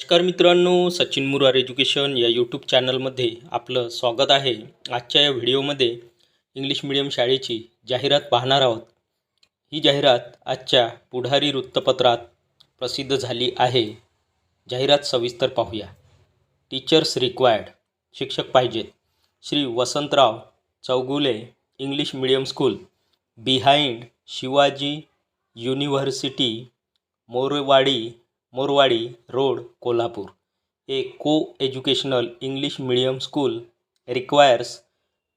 नमस्कार मित्रांनो सचिन मुरार एज्युकेशन या यूट्यूब चॅनलमध्ये आपलं स्वागत आहे. आजच्या या व्हिडिओमध्ये इंग्लिश मिडियम शाळेची जाहिरात पाहणार आहोत. ही जाहिरात आजच्या पुढारी वृत्तपत्रात प्रसिद्ध झाली आहे. जाहिरात सविस्तर पाहूया. टीचर्स रिक्वायर्ड शिक्षक पाहिजेत. Shri Vasantrao Chougule English medium school behind Shivaji university Morwadi Morwadi road Kolhapur. A co educational English medium school requires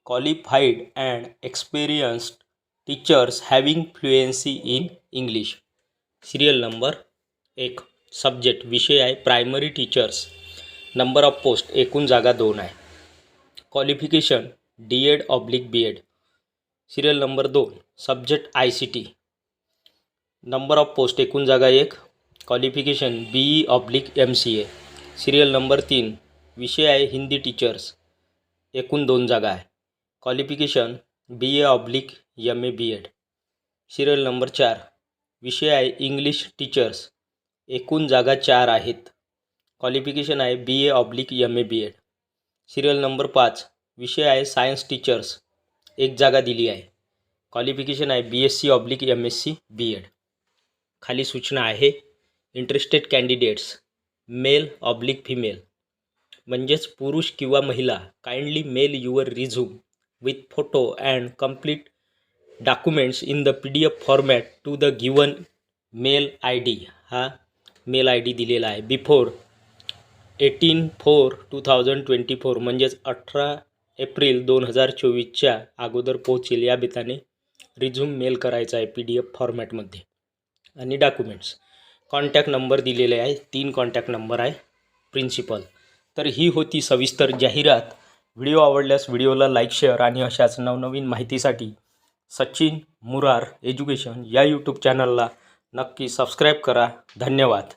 qualified and experienced teachers having fluency in English. Serial number एक subject विषय आहे primary teachers. Number of post एकूण जागा दोन आहे. Qualification D Ed oblique B Ed serial number दोन subject I C T. Number of post एकूण जागा एक qualification B E oblique M C A serial number तीन. विषय आहे हिंदी टीचर्स एकूण दोन जागा आहे. Qualification B A oblique M A B Ed serial number चार. विषय आहे इंग्लिश टीचर्स एकूण जागा चार आहेत. क्वालिफिकेशन आहे B A oblique M A B Ed serial number पाच. विषय आहे सायन्स टीचर्स एक जागा दिली आहे. क्वालिफिकेशन आहे B S C oblique M S C B Ed खाली सूचना आहे. Interested candidates male oblique female म्हणजेच पुरुष किंवा महिला kindly mail your resume with photo and complete documents in the P D F format to the given mail I D. हा mail I D दिलेला आहे. Before eighteen four two thousand twenty four म्हणजेच अठरा April दोन हजार चोवीसच्या अगोदर पोहोचेल या बेताने रिझ्यूम मेल करायचा आहे पी डी एफ फॉर्मॅटमध्ये. आणि डॉक्युमेंट्स. कॉन्टॅक्ट नंबर दिलेले आहे. तीन कॉन्टॅक्ट नंबर आहे. प्रिन्सिपल तर ही होती सविस्तर जाहिरात. व्हिडिओ आवडल्यास व्हिडिओला लाईक शेअर आणि अशाच नवनवीन माहितीसाठी सचिन मुरार एज्युकेशन या यूट्यूब चॅनलला नक्की सबस्क्राईब करा. धन्यवाद.